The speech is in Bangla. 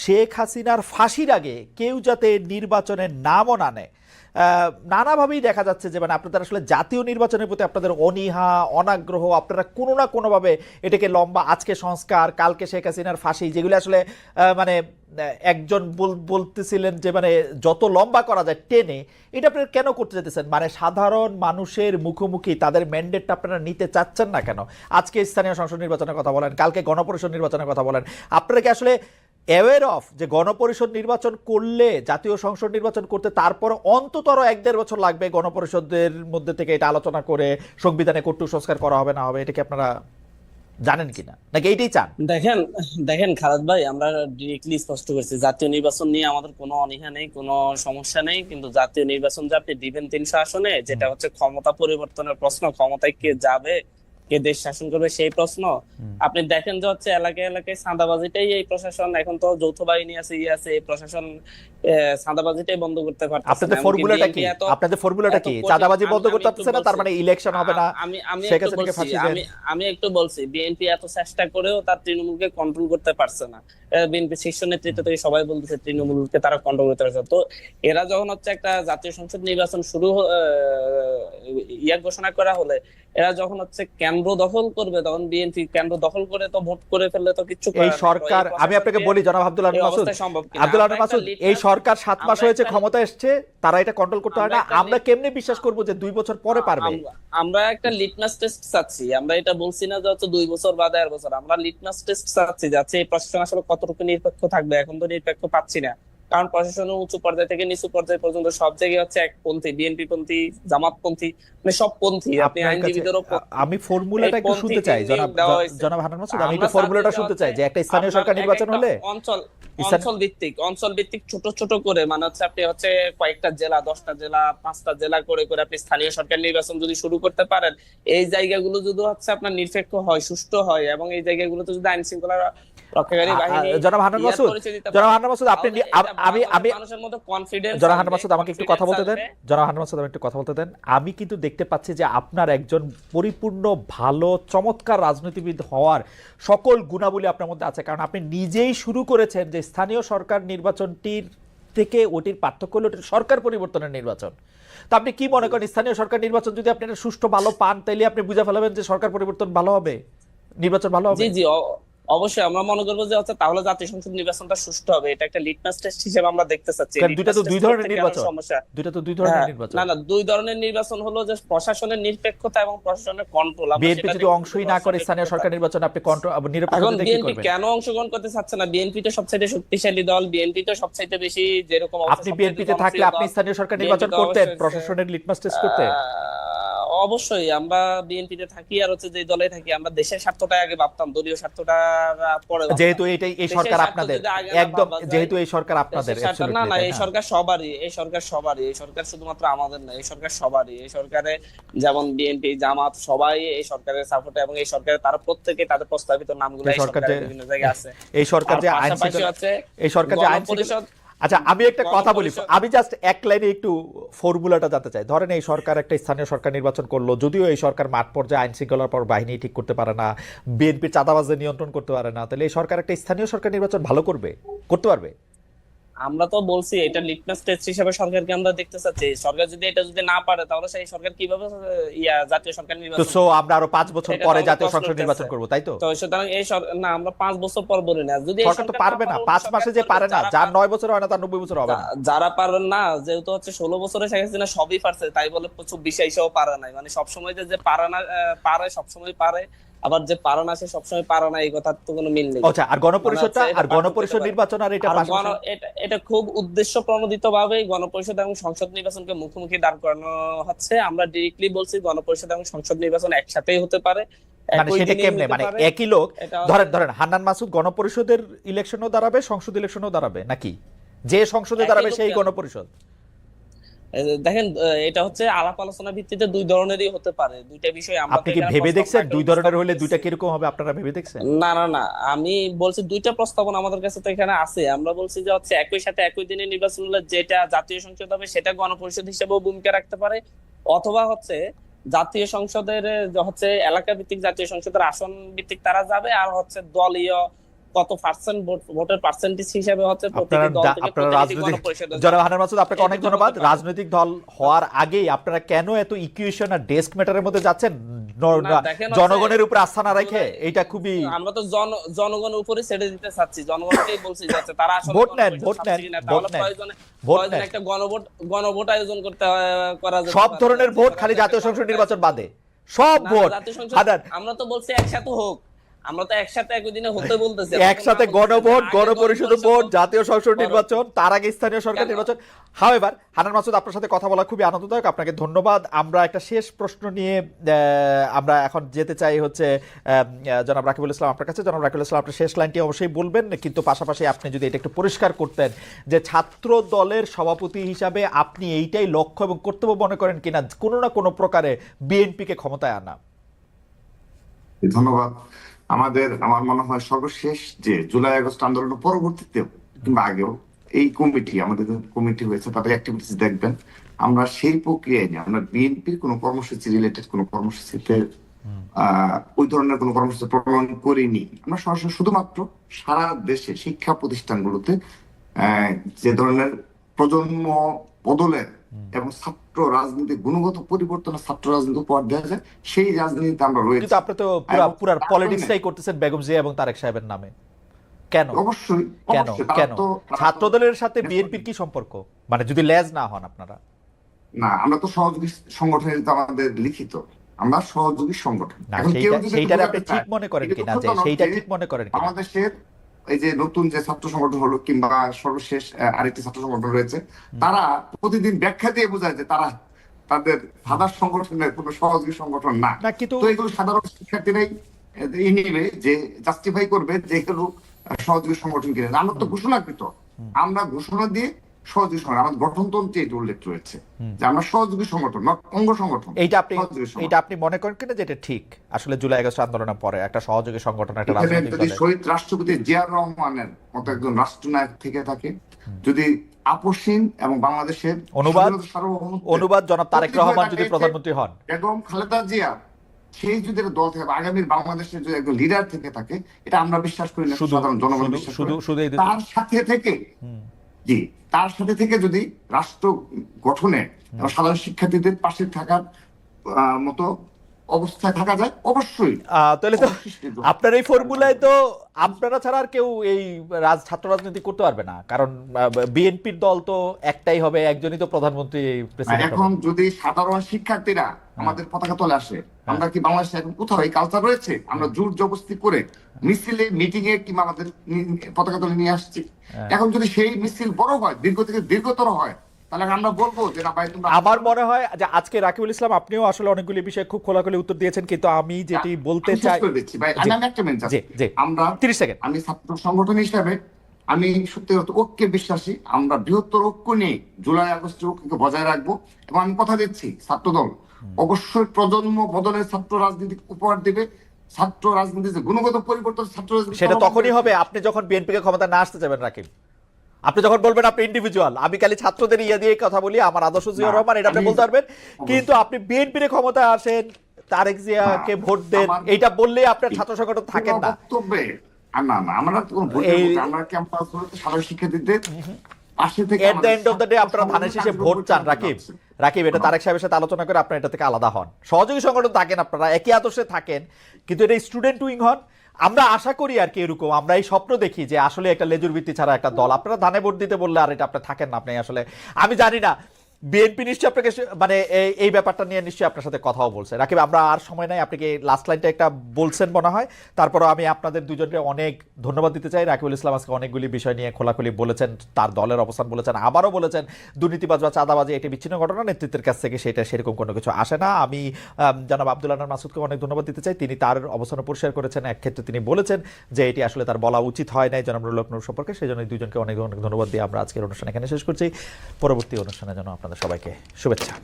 শেখ হাসিনার ফাঁসির আগে কেউ যাতে নির্বাচনের নামও না নেয়। নানাভাবেই দেখা যাচ্ছে যে মানে আপনাদের আসলে জাতীয় নির্বাচনের প্রতি আপনাদের অনীহা, অনাগ্রহ, আপনারা কোনো না কোনোভাবে এটাকে লম্বা, আজকে সংস্কার, কালকে শেখ হাসিনার ফাঁসি, যেগুলো আসলে মানে একজন বল- বলতেছিলেন যে মানে যত লম্বা করা যায় টেনে, এটা আপনারা কেন করতে যেতেছেন মানে সাধারণ মানুষের মুখোমুখি তাদের ম্যান্ডেটটা আপনারা নিতে চাচ্ছেন না কেন? আজকে স্থানীয় সংসদ নির্বাচনের কথা বলেন, কালকে গণপরিষদ নির্বাচনের কথা বলেন। আপনারা কি আসলে অ্যাওয়ার অফ যে গণপরিষদ নির্বাচন করলে, জাতীয় সংসদ নির্বাচন করতে তারপর অন্ততর এক দেড় বছর লাগবে গণপরিষদের মধ্যে থেকে এটা আলোচনা করে, সংবিধানে কটু সংস্কার করা হবে, না হবে, এটা কি আপনারা জানেন কিনা? নাকি এইটাই চান? দেখেন দেখেন খালেদ ভাই, আমরা ডিরেক্টলি স্পষ্ট করছি, জাতীয় নির্বাচন নিয়ে আমাদের কোনো অনীহা নেই, কোনো সমস্যা নেই, কিন্তু জাতীয় নির্বাচন যে আপনি দিবেন তিনশো আসনে, যেটা হচ্ছে ক্ষমতা পরিবর্তনের প্রশ্ন, ক্ষমতায় কে যাবে কে দেশ শাসন করবে সেই প্রশ্ন। আপনি দেখেন যে হচ্ছে এলাকায় এলাকায় চাঁদাবাজিটাই এই প্রশাসন এখন তো যৌথ বাহিনী আছে ইয়ে আছে এই প্রশাসন আহ, চাঁদাবাজিটাই বন্ধ করতে পারতেছে আপনাদের। ফর্মুলাটা কি? আপনাদের ফর্মুলাটা কি? চাঁদাবাজি আমি- বন্ধ করতে একটু না তার বলছি। মানে ইলেকশন হবে না। আমি আমি একটু বলছি। আমি আমি একটু বলছি বিএনপি এত চেষ্টা করেও তার তৃণমূলকে কন্ট্রোল করতে পারছে না। বিএনপি শীর্ষ নেতৃত্ব থেকে সবাই বলতেছে তৃণমূলকে তারা কন্ট্রোল করতে পারছে তো এরা যখন হচ্ছে একটা জাতীয় সংসদ নির্বাচন শুরু আহ, ইয়া ঘোষণা করা হলে এরা যখন হচ্ছে কেন্দ্র দখল করবে তখন বিএনপি কেন্দ্র দখল করে তো ভোট করে ফেললে তো কিচ্ছু এই সরকার আমি আপনাকে বলি জনাব আব্দুল এই আলম মাসুদ অবস্থা সম্ভব কিনা? আব্দুল আলম মাসুদ এই সরকার সাত মাস হয়েছে ক্ষমতা এসছে তারা এটা কন্ট্রোল করতে হয় না। আমরা কেমনে বিশ্বাস করব যে দুই বছর পরে পারবে? আমরা- আমরা একটা লিটমাস টেস্ট চাচ্ছি। আমরা এটা বলছি না যে হচ্ছে দুই বছর বা দেড় বছর। আমরা লিটমাস টেস্ট চাচ্ছি যাচ্ছে এই প্রশাসন আসলে কতটুকু নিরপেক্ষ থাকবে? এখন তো নিরপেক্ষ পাচ্ছি না। কারণ প্রশাসনের উঁচু পর্যায় থেকে নিচু পর্যায় পর্যন্ত সব জায়গায় হচ্ছে এক পন্থী বিএনপি পন্থী জামাত পন্থী মানে সব পন্থী আপনি আইনজীবীদেরও আমি ফর্মুলাটা একটু শুনতে চাই জনাব। জনাব হানান মাসুদ আমি একটু ফর্মুলাটা শুনতে চাই যে একটা স্থানীয় সরকার নির্বাচন হলে অঞ্চল অঞ্চল ভিত্তিক অঞ্চল ভিত্তিক ছোট ছোট করে মানে হচ্ছে আপনি হচ্ছে কয়েকটা জেলা দশটা জেলা পাঁচটা জেলা করে করে আপনি স্থানীয় সরকার নির্বাচন যদি শুরু করতে পারেন এই জায়গাগুলো যদি হচ্ছে আপনার নিরপেক্ষ হয় সুষ্ঠু হয় এবং এই জায়গাগুলোতে যদি আইন শৃঙ্খলা রক্ষাকারী আ- আ- বাহিনী জনাব হান্নান মাসুদ, জনাব হান্নান মাসুদ আপনি তাহলে নি- এটা আম- আমি আমি মানুষের মধ্যে কনফিডেন্স জনাব হান্নান মাসুদ আমাকে একটু কথা বলতে দেন। জনাব হান্নান মাসুদ আমাকে একটু কথা বলতে দেন। আমি কিন্তু দেখতে পাচ্ছি যে আপনার একজন পরিপূর্ণ ভালো চমৎকার রাজনীতিবিদ হওয়ার সকল গুণাবলী আপনার মধ্যে আছে। কারণ আপনি নিজেই শুরু করেছেন যে স্থানীয় সরকার নির্বাচনটির থেকে ওটির পার্থক্য হলো ওটির সরকার পরিবর্তনের নির্বাচন। তা আপনি কি মনে করেন স্থানীয় সরকার নির্বাচন যদি আপনি একটা সুষ্ঠু ভালো পান তাইলে আপনি বুঝে ফেলাবেন যে সরকার পরিবর্তন ভালো হবে? নির্বাচন ভালো হবে? জি জি অবশ্যই আমরা মনে করব যে হচ্ছে তাহলে জাতীয় সংসদ নির্বাচনটা সুষ্ঠু হবে। এটা একটা লিটমাস টেস্ট হিসেবে আমরা দেখতে চাচ্ছি। দুইটা তো দুই ধরনের নির্বাচন। সমস্যা। দুইটা তো দুই ধরনের হ্যাঁ, নির্বাচন। না না দুই ধরনের নির্বাচন হলো যে প্রশাসনের নিরপেক্ষতা এবং প্রশাসনের কন্ট্রোল বিএনপি যদি অংশই না করে স্থানীয় সরকার নির্বাচন আপনি কন্ট্রোল নিরপেক্ষ এখন বিএনপি কেন অংশগ্রহণ করতে চাচ্ছে না? বিএনপি তো সবচেয়ে শক্তিশালী দল। বিএনপি তো সবচেয়ে বেশি যেরকম আপনি বিএনপিতে থাকলে আপনি স্থানীয় সরকার নির্বাচন করতেন প্রশাসনের লিটমাস টেস্ট করতে অবশ্যই আমরা বিএনপিতে থাকি আর হচ্ছে যে দলে থাকি আমরা দেশের স্বার্থটা আগে ভাবতাম দলীয় স্বার্থটা পরে যেহেতু এইটাই এই সরকার আপনাদের একদম যেহেতু এই সরকার আপনাদের না না এই সরকার সবারই এই সরকার সবারই এই সরকার শুধুমাত্র আমাদের না এই সরকার সবারই এই সরকারে যেমন বিএনপি জামাত সবাই এই সরকারের সাপোর্টে এবং এই সরকারে তারা প্রত্যেকে তাদের প্রস্তাবিত নামগুলো এই এই সরকার সরকারের বিভিন্ন জায়গায় আছে। এই সরকার যে আইন হচ্ছে এই সরকার যে আইন গণপরিষদ আচ্ছা আমি একটা কথা বলি। আমি জাস্ট এক লাইনে একটু ফর্মুলাটা জানতে চাই। ধরেন এই সরকার একটা স্থানীয় সরকার নির্বাচন করল যদিও এই সরকার মাঠ পর্যায়ে আইন শৃঙ্খলার পর বাহিনী ঠিক করতে পারে না বিএনপির চাঁদাবাজদের নিয়ন্ত্রণ করতে পারে না তাহলে এই সরকার একটা স্থানীয় সরকার নির্বাচন ভালো করবে? করতে পারবে? আমরা তো বলছি এটা লিটমাস টেস্ট হিসেবে সরকারকে আমরা দেখতে চাচ্ছি। সরকার যদি এটা যদি না পারে তাহলে সেই সরকার কীভাবে ইয়া জাতীয় সরকার নির্বাচন তো সো আমরা আরও পাঁচ বছর পরে জাতীয় সংসদ নির্বাচন করব তাই তো? তো সুতরাং এই না আমরা পাঁচ বছর পর বলি না। যদি সরকার তো পারবে না পারে, পাঁচ অন্য মাসে যে পারে না যার পার- নয় বছর হয় না তার নব্বই বছর হবে না। যারা পারবেন না যেহেতু হচ্ছে ষোলো বছরে শেখ হাসিনা সবই পারছে তাই বলে চব্বিশ এসেও পারে নাই। মানে সবসময় যে যে পারে না পারে সবসময় পারে আবার যে পারে না সে সবসময় পারে না এই কথার তো কোনো মিল নেই। আচ্ছা আর গণপরিষদটা মানে আর গণপরিষদ নির্বাচন আর এটা এটা খুব উদ্দেশ্য প্রণোদিত ভাবে গণপরিষদ এবং সংসদ নির্বাচনকে মুখোমুখি দাঁড় করানো হচ্ছে। আমরা ডিরেক্টলি বলছি গণপরিষদ এবং সংসদ নির্বাচন একসাথেই হতে পারে। মানে সেটা কেমনে? মানে একই লোক ধরেন ধরেন হান্নান মাসুদ গণপরিষদের ইলেকশনও দাঁড়াবে সংসদ ইলেকশনও দাঁড়াবে নাকি? যে সংসদে দাঁড়াবে সেই গণপরিষদ। দেখেন এটা হচ্ছে আলাপ আলোচনা ভিত্তিতে দুই ধরনেরই হতে পারে। দুইটা বিষয় আমরা আপনি কি ভেবে দেখছেন? দুই ধরনের হলে দুইটা। কীরকম হবে? আপনারা ভেবে দেখছেন? না না না। আমি বলছি দুইটা প্রস্তাবনা আমাদের কাছে তো এখানে আছে। আমরা বলছি যে হচ্ছে একই সাথে একই দিনে নির্বাচন হলে যেটা জাতীয় সংসদ হবে সেটা গণপরিষদ হিসেবেও ভূমিকা রাখতে পারে। অথবা হচ্ছে জাতীয় সংসদের হচ্ছে এলাকা ভিত্তিক জাতীয় সংসদের আসন ভিত্তিক তারা যাবে আর হচ্ছে দলীয় কত পার্সেন্ট ভোট ভোটের পার্সেন্টেজ হিসাবে হচ্ছে আপনারা প্রতিটি দল থেকে রাজনৈতিক গণপরিষদে জনাব হানান মাসুদ আপনাকে অনেক ধন্যবাদ। রাজনৈতিক দল হওয়ার আগেই আপনারা কেন এত ইকুয়েশন আর ডেস্ক ম্যাটারের মধ্যে যাচ্ছেন? জনগণের উপর আস্থা না রেখে এটা খুবই আমরা তো জন জনগণের উপরে ছেড়ে দিতে চাচ্ছি। জনগণকেই বলছি যাচ্ছে তারা আসলে ভোট নেন, ভোট নেন, ভোট নেন, ভোট নেন। একটা গণভোট গণভোট আয়োজন করতে করা সব ধরনের ভোট খালি জাতীয় সংসদ নির্বাচন বাদে। সব ভোট আমরা তো বলছি একসাথে হোক। আমরা তো একসাথে একই দিনে হতে বলতেছি। একসাথে গণভোট গণপরিষদ ভোট জাতীয় সংসদ নির্বাচন তার আগে স্থানীয় সরকার? নির্বাচন। হাওয়েভার হানান মাসুদ আপনার সাথে কথা বলা খুবই আনন্দদায়ক। আপনাকে ধন্যবাদ। আমরা একটা শেষ প্রশ্ন নিয়ে আহ, আমরা এখন যেতে চাই হচ্ছে জনাব রাকিবুল ইসলাম আপনার কাছে। জনাব রাকিবুল ইসলাম আপনার শেষ লাইনটি অবশ্যই বলবেন কিন্তু পাশাপাশি আপনি যদি এটা একটু পরিষ্কার করতেন যে ছাত্র দলের সভাপতি হিসাবে আপনি এইটাই লক্ষ্য এবং কর্তব্য মনে করেন কিনা কোনো না কোনো প্রকারে বিএনপিকে ক্ষমতায় আনা। ধন্যবাদ। আমাদের আমার মনে হয় সর্বশেষ যে জুলাই আগস্ট আন্দোলনের পরবর্তীতে কিংবা আগেও এই কমিটি আমাদের কমিটি হয়েছে তাদের অ্যাক্টিভিটিস দেখবেন। আমরা সেই প্রক্রিয়ায় নিয়ে আমরা বিএনপির কোনো কর্মসূচি রিলেটেড কোনো কর্মসূচিতে আহ, ওই ধরনের কোনো কর্মসূচি প্রণয়ন করিনি। আমরা সরাসরি শুধুমাত্র সারা দেশে শিক্ষা প্রতিষ্ঠানগুলোতে আহ, যে ধরনের প্রজন্ম বদলের এবং ছাত্র রাজনীতি গুণগত পরিবর্তনের ছাত্র রাজনীতি উপহার দেওয়া যায় সেই রাজনীতিতে আমরা রয়েছি। কিন্তু আপনি তো পুরা তার পলিটিক্সটাই করতেছেন বেগম জিয়া এবং তারেক সাহেবের নামে। কেন? অবশ্যই কেন? কেন? তো- তারা তো- ছাত্রদলের সাথে বিএনপির কি সম্পর্ক? মানে যদি লেজ না হন আপনারা। না আমরা তো সহযোগী সংগঠনের আমাদের লিখিত আমরা সহযোগী সংগঠন। এখন কেউ সেইটা আপনি ঠিক মনে করেন কিনা? যে সেইটা ঠিক মনে করেন কিনা? বাংলাদেশের এই যে নতুন যে ছাত্র সংগঠন হলো কিংবা সর্বশেষ আরেকটি ছাত্র সংগঠন রয়েছে তারা প্রতিদিন ব্যাখ্যা দিয়ে বোঝায় যে তারা তাদের ফাদার সংগঠনের কোনো সহযোগী সংগঠন না। তো এগুলো সাধারণ শিক্ষার্থীরাই আহ, ই নিবে যে জাস্টিফাই করবে যে এগুলো সহযোগী সংগঠন কিনে। আমরা তো ঘোষণাকৃত। আমরা ঘোষণা দিয়ে সহযোগী সংগঠন আমাদের গঠনতন্ত্রে এটা উল্লেখ রয়েছে। যে আমরা সহযোগী সংগঠন অঙ্গ সংগঠন আপনি আপনি মনে করেন কিনা যে এটা ঠিক? আসলে জুলাই আগস্ট আন্দোলনের পরে একটা সহযোগী সংগঠন একটা যদি শহীদ রাষ্ট্রপতি জিয়ার রহমানের মতো একজন রাষ্ট্রনায়ক থেকে থাকে যদি আপসীন এবং বাংলাদেশের অনুবাদ? অনুবাদ জনাব তারেক রহমান যদি প্রধানমন্ত্রী হন। বেগম খালেদা জিয়া সেই যদি দল থেকে বা আগামীর বাংলাদেশের যদি একজন লিডার থেকে থাকে এটা আমরা বিশ্বাস করি না সাধারণ জনগণ বিশ্বাস শুধু তার সাথে থেকে জি তার সাথে থেকে যদি রাষ্ট্র গঠনে সাধারণ শিক্ষার্থীদের পাশে থাকার মতো অবস্থায় থাকা যায় অবশ্যই। তাহলে তো আপনার এই ফর্মুলায় তো আপনারা ছাড়া আর কেউ এই রাজ ছাত্র রাজনীতি করতে পারবে না। কারণ বিএনপির দল তো একটাই হবে একজনই তো প্রধানমন্ত্রী এখন যদি সাধারণ শিক্ষার্থীরা আমাদের পতাকা তলে আসে আমরা কি বাংলাদেশে এখন কোথাও এই কালচার রয়েছে? আমরা জোর জবস্তি করে মিছিলে মিটিং এ কিংবা আমাদের পতাকা তলে নিয়ে আসছি? এখন যদি সেই মিছিল বড় হয় দীর্ঘ থেকে দীর্ঘতর হয় তাহলে আমরা বলব যে না ভাই তোমরা আমার মনে হয় যে আজকে রাকিবুল ইসলাম আপনিও আসলে অনেকগুলি বিষয়ে খুব খোলাখুলি উত্তর দিয়েছেন কিন্তু আমি যেটি বলতে চাই ভাই। আমি একটা। আমরা 30 সেকেন্ড। আমি ছাত্র সংগঠন হিসাবে আমি সত্যি ঐক্যে বিশ্বাসী। আমরা বৃহত্তর ঐক্য নিয়ে জুলাই আগস্টের ঐক্যকে বজায় রাখব। এবং আমি কথা দিচ্ছি ছাত্রদল। অবশ্যই প্রজন্ম বদলের ছাত্র রাজনীতি উপহার দিবে। ছাত্র রাজনীতির যে গুণগত পরিবর্তন ছাত্র সেটা তখনই হবে আপনি যখন বিএনপিকে ক্ষমতা না আসতে যাবেন রাকিব। আপনি যখন বলবেন আপনি ইন্ডিভিজুয়াল আমি খালি ছাত্রদের ইয়ে দিয়ে কথা বলি আমার আদর্শ জিয়া রহমান এটা আপনি বলতে পারবেন। কিন্তু আপনি বিএনপির ক্ষমতা আসেন তারেক জিয়াকে ভোট দেন এইটা বললেই আপনার ছাত্র সংগঠন থাকেন না। না না আমরা কোনো আমরা ক্যাম্পাস সাধারণ শিক্ষার্থীদের at the end of the day আপনারা ধানের শেষে ভোট চান রাকিব। রাকিব এটা তারেক সাহেবের সাথে আলোচনা করে আপনারা এটা থেকে আলাদা হন। সহযোগী সংগঠন থাকেন আপনারা একই আদর্শে থাকেন কিন্তু এটা স্টুডেন্ট উইং হন। আমরা আশা করি আর কি এরকম। আমরা এই স্বপ্ন দেখি যে আসলে একটা লেজুর ভিত্তি ছাড়া একটা দল। আপনারা ধানে ভোট দিতে বললে আর এটা আপনার থাকেন না, আপনি আসলে আমি জানি না। বিএনপি নিশ্চয়ই আপনাকে মানে এই- ব্যাপারটা নিয়ে নিশ্চয়ই আপনার সাথে কথাও বলছে। রাকিব, আমরা আর সময় নাই, আপনি কি লাস্ট লাইনটা একটা বলছেন মনে হয়? তারপরও আমি আপনাদের দুজনকে অনেক ধন্যবাদ দিতে চাই। রাকিবুল ইসলাম আজকে অনেকগুলি বিষয় নিয়ে খোলাখুলি বলেছেন, তার দলের অবস্থান বলেছেন, আবারও বলেছেন, দুর্নীতিবাজ বা চাঁদাবাজি একটি বিচ্ছিন্ন ঘটনা, নেতৃত্বের কাছ থেকে সেটা সেরকম কোনো কিছু আসে না। আমি জনাব আব্দুল আনার মাসুদকে অনেক ধন্যবাদ দিতে চাই। তিনি তার অবস্থান পরিষ্কার করেছেন। এক ক্ষেত্রে তিনি বলেছেন যে এটি আসলে তার বলা উচিত হয় নাই জনাব রুলকনুর সম্পর্কে। সেই জন্য দুজনকে অনেক অনেক ধন্যবাদ দিয়ে আমরা আজকের অনুষ্ঠান এখানে শেষ করছি। পরবর্তী অনুষ্ঠানের জন্য আপনাদের সবাইকে শুভেচ্ছা।